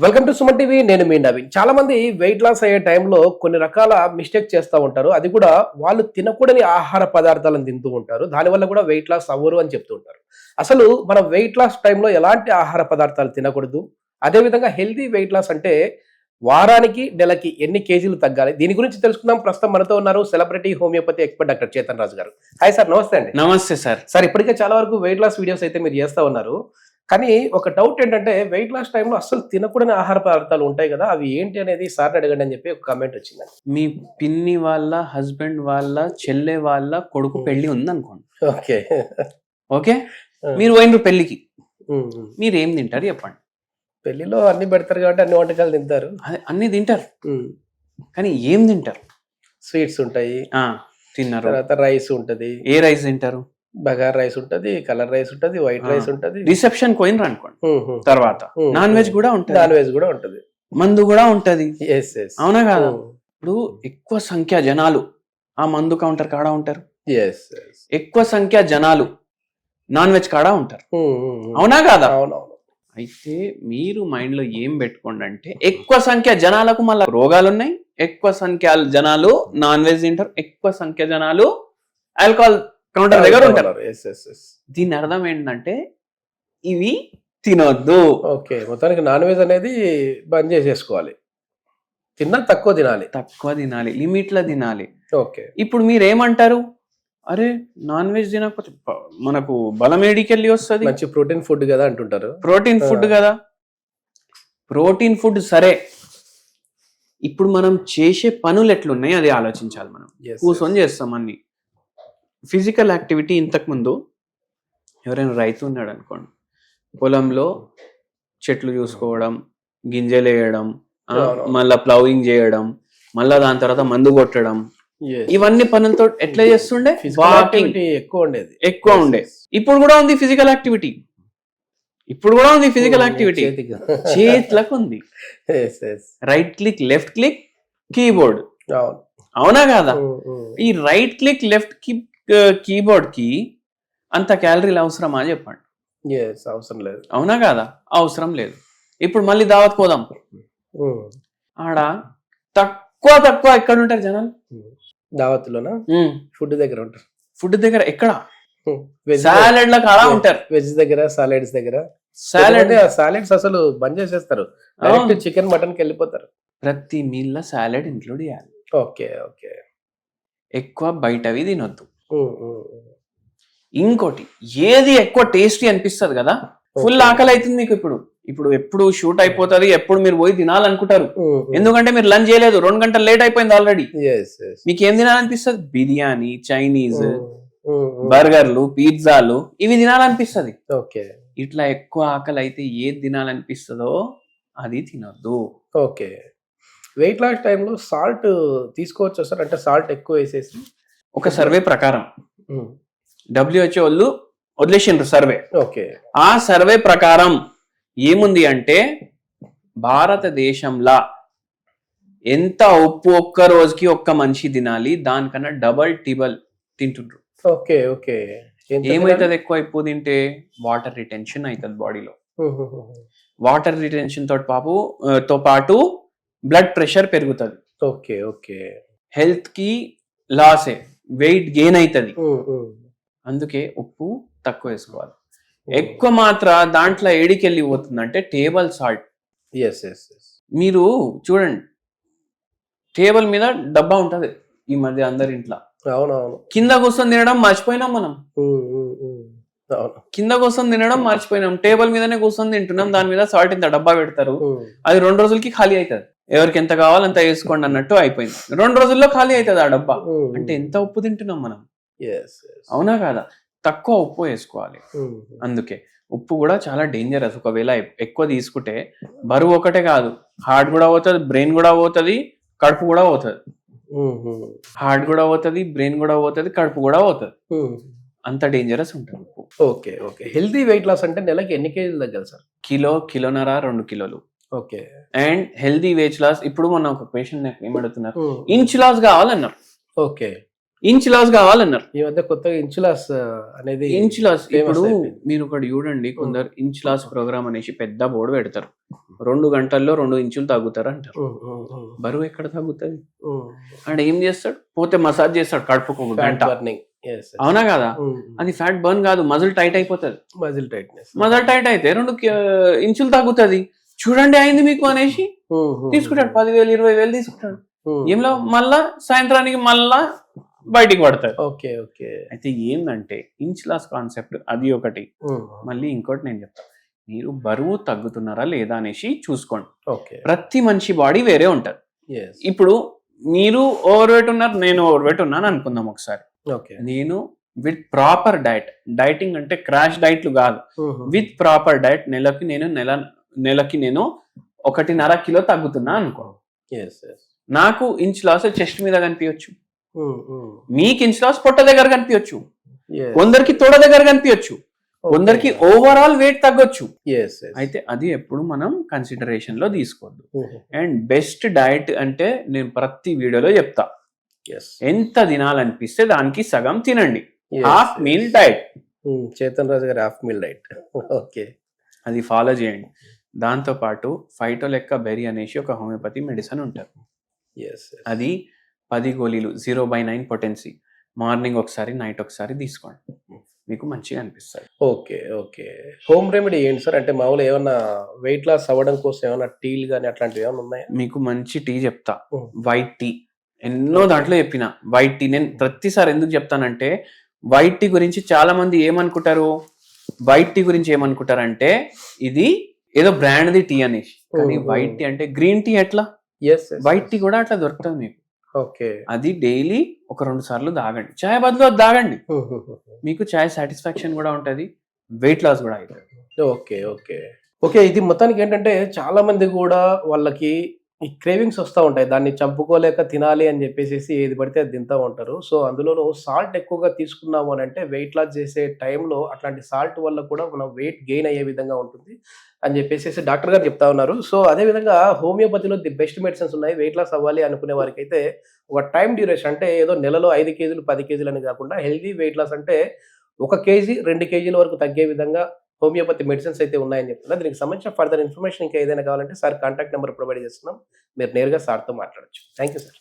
Welcome to Suman TV నేను మీ నవీన్. చాలా మంది వెయిట్ లాస్ అయ్యే టైంలో కొన్ని రకాల మిస్టేక్ చేస్తూ ఉంటారు. అది కూడా వాళ్ళు తినకూడని ఆహార పదార్థాలను తింటూ ఉంటారు. దానివల్ల కూడా వెయిట్ లాస్ అవ్వరు అని చెప్తూ ఉంటారు. అసలు మన వెయిట్ లాస్ టైంలో ఎలాంటి ఆహార పదార్థాలు తినకూడదు? అదేవిధంగా హెల్తీ వెయిట్ లాస్ అంటే వారానికి నెలకి ఎన్ని కేజీలు తగ్గాలి? దీని గురించి తెలుసుకుందాం. ప్రస్తుతం మనతో ఉన్నారు celebrity homeopathy expert doctor Chetan Raju garu. Hi sir నమస్తే అండి. నమస్తే సార్. సార్ ఇప్పటికే చాలా వరకు వెయిట్ లాస్ వీడియోస్ అయితే మీరు చేస్తా ఉన్నారు. కానీ ఒక డౌట్ ఏంటంటే వెయిట్ లాస్ టైంలో అసలు తినకూడని ఆహార పదార్థాలు ఉంటాయి కదా అవి ఏంటి అనేది సార్ అడగండి అని చెప్పి ఒక కామెంట్ వచ్చిందండి. మీ పిన్ని వాళ్ళ హస్బెండ్ వాళ్ళ చెల్లె వాళ్ళ కొడుకు Hmm. పెళ్ళి ఉంది అనుకోండి ఓకే? ఓకే మీరు పోయినరు పెళ్ళికి మీరు ఏం తింటారు చెప్పండి. పెళ్ళిలో అన్ని పెడతారు కాబట్టి అన్ని వంటకాలు తింటారు. అన్ని తింటారు. కానీ ఏం తింటారు? స్వీట్స్ ఉంటాయి. ఆ తిన్నారు. తర్వాత రైస్ ఉంటది. ఏ రైస్ తింటారు? బగార్ రైస్ ఉంటది కలర్ రైస్ ఉంటది వైట్. రైస్ ఉంటది. రిసెప్షన్ పోయినరు అనుకోండి. తర్వాత. నాన్ వెజ్ కూడా ఉంటది. నాన్ వెజ్ కూడా ఉంటది. మందు కూడా ఉంటది. అవునా కాదా? ఇప్పుడు ఎక్కువ సంఖ్య జనాలు ఆ మందు కౌంటర్ కాడ ఉంటారు? ఎక్కువ సంఖ్య జనాలు నాన్ వెజ్ కాడ ఉంటారు? అవునా కాదా? అయితే మీరు మైండ్లో ఏం పెట్టుకోండి అంటే ఎక్కువ సంఖ్య జనాలకు మళ్ళీ రోగాలు ఉన్నాయి. ఎక్కువ సంఖ్య జనాలు నాన్ వెజ్ తింటారు. ఎక్కువ సంఖ్య జనాలు ఆల్కహాల్ కౌంటర్ దగ్గర ఉంటారు. ఎస్ ఎస్ ఎస్ దీని అర్థం ఏంటంటే ఇవి తినొద్దు. ఓకే మొత్తానికి నాన్ వెజ్ అనేది బంద్ చేసేసుకోవాలి. తిన్నా తక్కువ తినాలి. తక్కువ తినాలి లిమిట్లో తినాలి. ఓకే. ఇప్పుడు మీరు ఏమంటారు అరే నాన్ వెజ్ తినకపోతే మనకు బలం ఏడికెళ్ళి వస్తుంది? మంచి ప్రోటీన్ ఫుడ్ కదా అంటుంటారు. ప్రోటీన్ ఫుడ్ కదా? ప్రోటీన్ ఫుడ్ సరే. ఇప్పుడు మనం చేసే పనులు ఎట్లున్నాయి అది ఆలోచించాలి మనం. Yes, కూర్చొని చేస్తాం అన్ని. ఫిజికల్ యాక్టివిటీ ఇంతకు ముందు ఎవరైనా రైతు ఉన్నాడు అనుకోండి పొలంలో చెట్లు చూసుకోవడం గింజలు వేయడం. మళ్ళా ప్లౌయింగ్ చేయడం మళ్ళా దాని తర్వాత మందు కొట్టడం. ఇవన్నీ పనులతో ఎట్లా చేస్తుండే? వాకింగ్. ఎక్కువ ఉండేది. ఎక్కువ ఉండే. ఇప్పుడు కూడా ఉంది ఫిజికల్ యాక్టివిటీ ఇప్పుడు కూడా ఉంది ఫిజికల్ యాక్టివిటీ. చేతులకు ఉంది. Right click left click keyboard అవును. కాదా. ఈ రైట్ క్లిక్ లెఫ్ట్కి కీబోర్డ్కి అంత క్యాలరీలు అవసరమా చెప్పండి. Yes, అవసరం లేదు. అవునా కాదా? అవసరం లేదు. ఇప్పుడు మళ్ళీ దావత్ పోదాం. ఆడ తక్కువ తక్కువ ఎక్కడ ఉంటారు జనాలు. దావత్లోనా? ఫుడ్ దగ్గర ఉంటారు. ఫుడ్ దగ్గర ఎక్కడ? సాలెడ్ ల కాడ ఉంటారు. వెజ్ దగ్గర సాలెడ్స్ దగ్గర. సాలెడ్ సాలెడ్స్ అసలు బంద్ చేసేస్తారు. డైరెక్ట్ చికెన్ మటన్కి వెళ్ళిపోతారు. ప్రతి మీల్ సాలెడ్ ఇంక్లూడ్ చేయాలి. Okay okay. ఎక్కువ బయటవి తినొద్దు. ఇంకోటి ఏది ఎక్కువ టేస్టీ అనిపిస్తుంది కదా? ఫుల్. ఆకలి అవుతుంది మీకు ఇప్పుడు. ఇప్పుడు ఎప్పుడు షూట్ అయిపోతుంది ఎప్పుడు మీరు పోయి తినాలనుకుంటారు. ఎందుకంటే మీరు లంచ్ చేయలేదు రెండు గంటలు లేట్ అయిపోయింది ఆల్రెడీ. మీకు ఏం తినాలనిపిస్తుంది? బిర్యానీ చైనీస్. బర్గర్లు పిజ్జాలు ఇవి తినాలనిపిస్తుంది. ఓకే. ఇట్లా ఎక్కువ ఆకలి అయితే ఏది తినాలనిపిస్తుందో అది తినొద్దు. ఓకే. వెయిట్ లాస్ టైంలో సాల్ట్ తీసుకోవచ్చు సార్ అంటే సాల్ట్ ఎక్కువ వేసేసి? ఒక సర్వే ప్రకారం. డబ్ల్యూహెచ్ఓ వాళ్ళు వదిలేసిండ్రు సర్వే ఓకే ఆ సర్వే ప్రకారం ఏముంది అంటే భారతదేశంలో ఎంత ఉప్పు ఒక్క రోజుకి ఒక్క మనిషి తినాలి దానికన్నా డబల్ టిబల్ తింటుండ్రు. ఓకే ఓకే ఎంత ఏమైతుంది ఎక్కువ ఉప్పు తింటే? వాటర్ రిటెన్షన్ అవుతుంది బాడీలో. వాటర్ రిటెన్షన్తో పాపు తో పాటు బ్లడ్ ప్రెషర్ పెరుగుతుంది. ఓకే ఓకే హెల్త్కి లాసే వెయిట్ గెయిన్ అవుతుంది. అందుకే ఉప్పు తక్కువ వేసుకోవాలి. ఎక్కువ మాత్ర దాంట్లో ఏడికెళ్ళి పోతుందంటే టేబుల్ సాల్ట్. Yes, yes. మీరు చూడండి టేబుల్ మీద డబ్బా ఉంటది ఈ మధ్య అందరి ఇంట్లో. అవునవును. కింద కూర్చొని తినడం మర్చిపోయినాం మనం. కింద కూర్చొని తినడం మర్చిపోయినాం. టేబుల్ మీదనే కూర్చొని తింటున్నాం. దాని మీద సాల్ట్ ఇంత డబ్బా పెడతారు. అది రెండు రోజులకి ఖాళీ అవుతుంది ఎవరికి ఎంత కావాలో అంత వేసుకోండి అన్నట్టు అయిపోయింది. రెండు రోజుల్లో ఖాళీ అవుతుంది ఆ డబ్బా. అంటే ఎంత ఉప్పు తింటున్నాం మనం. అవునా కాదా? తక్కువ ఉప్పు వేసుకోవాలి. అందుకే ఉప్పు కూడా చాలా డేంజరస్ ఒకవేళ ఎక్కువ తీసుకుంటే బరువు ఒకటే కాదు. హార్ట్ కూడా పోతుంది బ్రెయిన్ కూడా పోతుంది కడుపు కూడా పోతుంది. హార్ట్ కూడా పోతుంది బ్రెయిన్ కూడా పోతుంది కడుపు కూడా పోతుంది. అంత డేంజరస్ ఉంటుంది ఉప్పు. Okay okay. Healthy weight loss అంటే నెలకి ఎన్ని కేజీలు తగ్గాలి సార్? కిలో కిలోన్నర రెండు కిలోలు. Okay. And healthy weight loss ఇప్పుడు మొన్న ఒక పేషెంట్ నాకు ఏమడుతున్నారు ఇంచ్ లాస్ కావాలన్నారు. ఓకే. ఇంచ్ లాస్ కావాలన్నారు. ఈ మధ్య కొత్తగా ఇన్సులాస్ అనేది ఇంచ్ లాస్ ఇప్పుడు. మీరు ఒకటి చూడండి కొందరు ఇంచ్ లాస్ ప్రోగ్రామ్ అనేసి పెద్ద బోర్డు పెడతారు. రెండు గంటల్లో రెండు ఇంచులు తగ్గుతారు అంటారు. బరువు ఎక్కడ తగ్గుతుంది. అంటే ఏం చేస్తాడు? పోతే మసాజ్ చేస్తాడు కడుపుకు గంట. అవునా కదా? అది ఫ్యాట్ బర్న్ కాదు మజిల్ టైట్ అయిపోతుంది. మజిల్ టైట్నెస్ మజిల్ టైట్ అయితే రెండు ఇంచులు తగ్గుతుంది. చూడండి అయింది మీకు అనేసి తీసుకుంటాడు. పదివేలు ఇరవై వేలు తీసుకుంటాడు ఏంలో మళ్ళా సాయంత్రానికి మళ్ళా బయటికి పడతాడు. Okay okay. అయితే ఏంటంటే ఇంచ్ లాస్ కాన్సెప్ట్ అది ఒకటి. మళ్ళీ ఇంకోటి నేను చెప్తాను మీరు బరువు తగ్గుతున్నారా లేదా అనేసి చూసుకోండి. ఓకే. ప్రతి మనిషి బాడీ వేరే ఉంటది. ఇప్పుడు మీరు ఓవర్ వెయిట్ ఉన్నారు నేను ఓవర్ వెయిట్ ఉన్నాను అనుకుందాం ఒకసారి. ఓకే. నేను విత్ ప్రాపర్ డైట్ డైటింగ్ అంటే క్రాష్ డైట్లు కాదు. విత్ ప్రాపర్ డైట్ నెలకి నేను నెల నెలకి నేను ఒకటిన్నర కిలో తగ్గుతున్నా అనుకో. నాకు ఇంచ్ లాస్ చెస్ట్ మీద కనిపించచ్చు మీకు ఇంచ్ లాస్ పొట్ట దగ్గర కనిపించచ్చు కొందరికి తొడ దగ్గర కనిపించచ్చు కొందరికి ఓవరాల్ వెయిట్ తగ్గొచ్చు. అయితే అది ఎప్పుడు మనం కన్సిడరేషన్లో తీసుకోవద్దు. అండ్ బెస్ట్ డైట్ అంటే నేను ప్రతి వీడియోలో చెప్తా. ఎంత తినాలనిపిస్తే దానికి సగం తినండి. Half meal diet Chetan Raju గారి హాఫ్ మీల్ డైట్ ఓకే అది ఫాలో చేయండి. దాంతో పాటు ఫైటో లెక్క బెరీ అనేసి ఒక హోమియోపతి మెడిసిన్ ఎస్ అది పది గోళీలు zero by nine potency. Morning ఒకసారి నైట్ ఒకసారి తీసుకోండి. మీకు మంచిగా అనిపిస్తుంది ఓకే ఓకే. హోమ్ రెమెడీ ఏంటి సార్? అంటే మామూలు ఏమన్నా వెయిట్ లాస్ అవ్వడం కోసం ఏమన్నా టీలు కానీ అట్లాంటివి ఏమైనా ఉన్నాయా? మీకు మంచి టీ చెప్తా. White tea. ఎన్నో దాంట్లో చెప్పిన వైట్ టీ. నేను ప్రతిసారి ఎందుకు చెప్తానంటే వైట్ టీ గురించి చాలా మంది ఏమనుకుంటారు? వైట్ టీ గురించి ఏమనుకుంటారంటే ఇది ఏదో బ్రాండ్ది టీ అనేసి కానీ. వైట్ టీ అంటే గ్రీన్ టీ ఎట్లా? ఎస్ వైట్ టీ కూడా అట్లా దొరుకుతుంది మీకు. ఓకే. అది డైలీ ఒక రెండు సార్లు తాగండి. చాయ్ బదులు అది తాగండి. మీకు చాయ్ సాటిస్ఫాక్షన్ కూడా ఉంటది వెయిట్ లాస్ కూడా అవుతుంది ఓకే ఓకే. ఓకే ఇది మొత్తానికి ఏంటంటే చాలా మంది కూడా వాళ్ళకి ఈ క్రేవింగ్స్ వస్తూ ఉంటాయి. దాన్ని చంపుకోలేక తినాలి అని చెప్పేసి ఏది పడితే అది తింటూ ఉంటారు. సో అందులోనూ సాల్ట్ ఎక్కువగా తీసుకున్నాము అని అంటే వెయిట్ లాస్ చేసే టైంలో అట్లాంటి సాల్ట్ వల్ల కూడా మనం వెయిట్ గెయిన్ అయ్యే విధంగా ఉంటుంది. అని చెప్పేసి డాక్టర్ గారు చెప్తా ఉన్నారు. సో అదే విధంగా హోమియోపతిలో ది బెస్ట్ మెడిసిన్స్ ఉన్నాయి. వెయిట్ లాస్ అవ్వాలి అనుకునే వారికి అయితే ఒక టైం డ్యూరేషన్ అంటే ఏదో నెలలో ఐదు కేజీలు పది కేజీలు అని కాకుండా హెల్దీ వెయిట్ లాస్ అంటే ఒక కేజీ రెండు కేజీల వరకు తగ్గే విధంగా హోమియోపతి మెడిసిన్స్ అయితే ఉన్నాయని చెప్తున్నా దీనికి సంబంధించిన ఫర్దర్ ఇన్ఫర్మేషన్ ఇంకా ఏదైనా కావాలంటే సార్ కాంటాక్ట్ నెంబర్ ప్రొవైడ్ చేస్తున్నాం. మీరు నేరుగా సార్తో మాట్లాడచ్చు. Thank you sir.